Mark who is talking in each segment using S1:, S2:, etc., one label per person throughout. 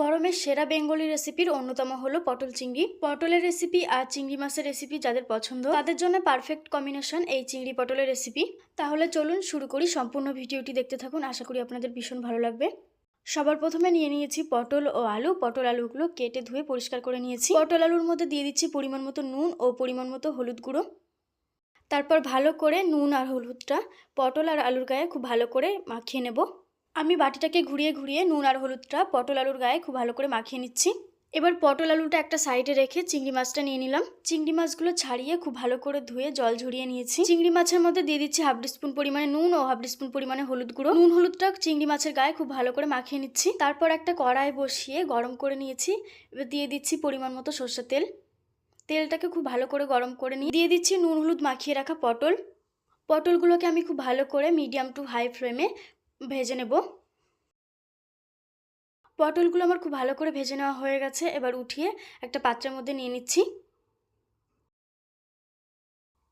S1: গরমের সেরা বেঙ্গলি রেসিপির অন্যতম হলো পটল চিংড়ি। পটলের রেসিপি আর চিংড়ি মাছের রেসিপি যাদের পছন্দ, তাদের জন্য পারফেক্ট কম্বিনেশন এই চিংড়ি পটলের রেসিপি তাহলে চলুন শুরু করি সম্পূর্ণ ভিডিওটি দেখতে থাকুন, আশা করি আপনাদের ভীষণ ভালো লাগবে। সবার প্রথমে নিয়ে নিয়েছি পটল ও আলু। পটল আলুগুলো কেটে ধুয়ে পরিষ্কার করে নিয়েছি। পটল আলুর মধ্যে দিয়ে দিচ্ছি পরিমাণ মতো নুন ও পরিমাণ মতো হলুদ গুঁড়ো। তারপর ভালো করে নুন আর হলুদটা পটল আর আলুর গায়ে খুব ভালো করে মাখিয়ে নেব। আমি বাটিটাকে ঘুরিয়ে ঘুরিয়ে নুন আর হলুদটা পটল আলুর গায়ে খুব ভালো করে মাখিয়ে নিচ্ছি। এবার পটল আলুটা একটা সাইডে রেখে চিংড়ি মাছটা নিয়ে নিলাম। চিংড়ি মাছগুলো ছাড়িয়ে খুব ভালো করে ধুয়ে জল ঝরিয়ে নিয়েছি। চিংড়ি মাছের মধ্যে দিয়ে দিচ্ছি হাফ স্পুন পরিমাণে নুন ও হাফ স্পুন পরিমাণে হলুদ গুঁড়ো। নুন হলুদটা চিংড়ি মাছের গায়ে খুব ভালো করে মাখিয়ে নিচ্ছি। তারপর একটা কড়াই বসিয়ে গরম করে নিয়েছি। এবার দিয়ে দিচ্ছি পরিমাণ মতো সর্ষের তেল। তেলটাকে খুব ভালো করে গরম করে নিয়ে দিয়ে দিচ্ছি নুন হলুদ মাখিয়ে রাখা পটল। পটলগুলোকে আমি খুব ভালো করে মিডিয়াম টু হাই ফ্লেমে ভেজে নেব। পটলগুলো আমার খুব ভালো করে ভেজে নেওয়া হয়ে গেছে। এবার উঠিয়ে একটা পাত্রের মধ্যে নিয়ে নিচ্ছি।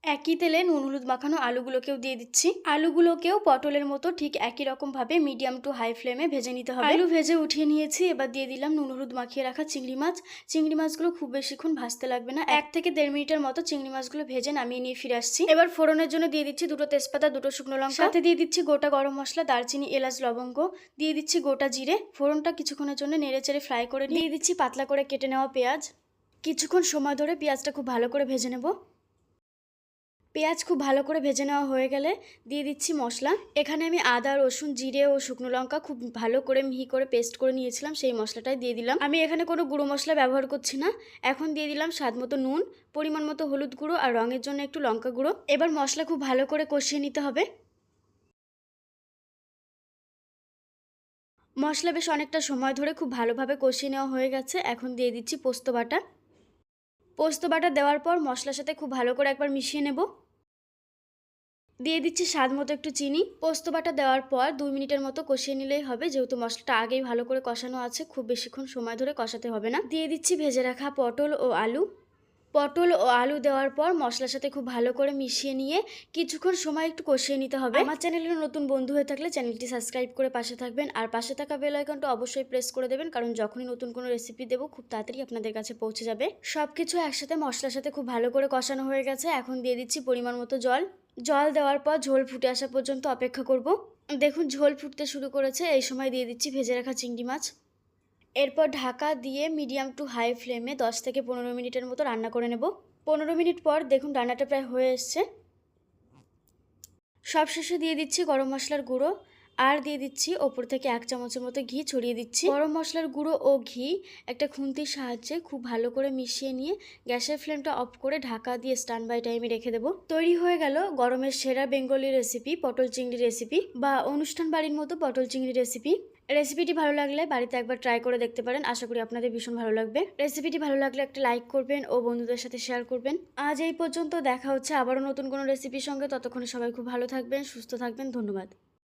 S1: একই তেলে নুন হলুদ মাখানো আলুগুলোকেও দিয়ে দিচ্ছি। আলুগুলোকেও পটলের মতো ঠিক একই রকমভাবে মিডিয়াম টু হাই ফ্লেমে ভেজে নিতে হবে। আলু ভেজে উঠিয়ে নিয়েছি এবার দিয়ে দিলাম নুন হলুদ মাখিয়ে রাখা চিংড়ি মাছ। চিংড়ি মাছগুলো খুব বেশিক্ষণ ভাজতে লাগবে না। এক থেকে দেড় মিনিটের মতো চিংড়ি মাছগুলো ভেজে নামিয়ে নিয়ে ফিরে আসছি। এবার ফোড়নের জন্য দিয়ে দিচ্ছি দুটো তেজপাতা দুটো শুকনো লঙ্কা। সাথে দিয়ে দিচ্ছি গোটা গরম মশলা দারচিনি এলাচ লবঙ্গ। দিয়ে দিচ্ছি গোটা জিরে। ফোড়নটা কিছুক্ষণের জন্য নেড়ে চেড়ে ফ্রাই করে দিয়ে দিচ্ছি পাতলা করে কেটে নেওয়া পেঁয়াজ। কিছুক্ষণ সময় ধরে পেঁয়াজটা খুব ভালো করে ভেজে নেব। পেঁয়াজ খুব ভালো করে ভেজে নেওয়া হয়ে গেলে দিয়ে দিচ্ছি মশলা। এখানে আমি আদা, রসুন, জিরে ও শুকনো লঙ্কা খুব ভালো করে মিহি করে পেস্ট করে নিয়েছিলাম, সেই মশলাটাই দিয়ে দিলাম। আমি এখানে কোনো গুঁড়ো মশলা ব্যবহার করছি না। এখন দিয়ে দিলাম স্বাদ মতো নুন, পরিমাণ মতো হলুদ গুঁড়ো আর রঙের জন্য একটু লঙ্কা গুঁড়ো। এবার মশলা খুব ভালো করে কষিয়ে নিতে হবে। মশলা বেশ অনেকটা সময় ধরে খুব ভালোভাবে কষিয়ে নেওয়া হয়ে গেছে। এখন দিয়ে দিচ্ছি পোস্ত বাটা। পোস্ত বাটা দেওয়ার পর মশলার সাথে খুব ভালো করে একবার মিশিয়ে নেব। দিয়ে দিচ্ছি স্বাদ মতো একটু চিনি। পোস্ত বাটা দেওয়ার পর দুই মিনিটের মতো কষিয়ে নিলেই হবে। যেহেতু মশলাটা আগেই ভালো করে কষানো আছে, খুব বেশিক্ষণ সময় ধরে কষাতে হবে না। দিয়ে দিচ্ছি ভেজে রাখা পটল ও আলু। পটল ও আলু দেওয়ার পর মশলার সাথে খুব ভালো করে মিশিয়ে নিয়ে কিছুক্ষণ সময় একটু কষিয়ে নিতে হবে। আমার চ্যানেলের নতুন বন্ধু হয়ে থাকলে চ্যানেলটি সাবস্ক্রাইব করে পাশে থাকবেন। আর পাশে থাকা বেল আইকনটা অবশ্যই প্রেস করে দেবেন কারণ যখনই নতুন কোনো রেসিপি দেবো খুব তাড়াতাড়ি আপনাদের কাছে পৌঁছে যাবে। সব কিছু একসাথে মশলার সাথে খুব ভালো করে কষানো হয়ে গেছে। এখন দিয়ে দিচ্ছি পরিমাণ মতো জল। জল দেওয়ার পর ঝোল ফুটে আসা পর্যন্ত অপেক্ষা করব। দেখুন ঝোল ফুটতে শুরু করেছে। এই সময় দিয়ে দিচ্ছি ভেজে রাখা চিংড়ি মাছ। এরপর ঢাকা দিয়ে মিডিয়াম টু হাই ফ্লেমে দশ থেকে পনেরো মিনিটের মতো রান্না করে নেব। পনেরো মিনিট পর দেখুন রান্নাটা প্রায় হয়ে এসছে। সব শেষে দিয়ে দিচ্ছি গরম মশলার গুঁড়ো আর দিয়ে দিচ্ছি ওপর থেকে এক চামচের মতো ঘি ছড়িয়ে দিচ্ছি। গরম মশলার গুঁড়ো ও ঘি একটা খুন্তির সাহায্যে খুব ভালো করে মিশিয়ে নিয়ে গ্যাসের ফ্লেমটা অফ করে ঢাকা দিয়ে স্টান বাই টাইমে রেখে দেবো। তৈরি হয়ে গেল গরমের সেরা বেঙ্গলি রেসিপি, পটল চিংড়ি রেসিপি বা অনুষ্ঠান বাড়ির মতো পটল চিংড়ি রেসিপি। রেসিপিটি ভালো লাগলে বাড়িতে একবার ট্রাই করে দেখতে পারেন। আশা করি আপনাদের ভীষণ ভালো লাগবে। রেসিপিটি ভালো লাগলে একটা লাইক করবেন ও বন্ধুদের সাথে শেয়ার করবেন। আজ এই পর্যন্ত দেখা হচ্ছে আবারও নতুন কোনো রেসিপির সঙ্গে। ততক্ষণে সবাই খুব ভালো থাকবেন, সুস্থ থাকবেন। ধন্যবাদ।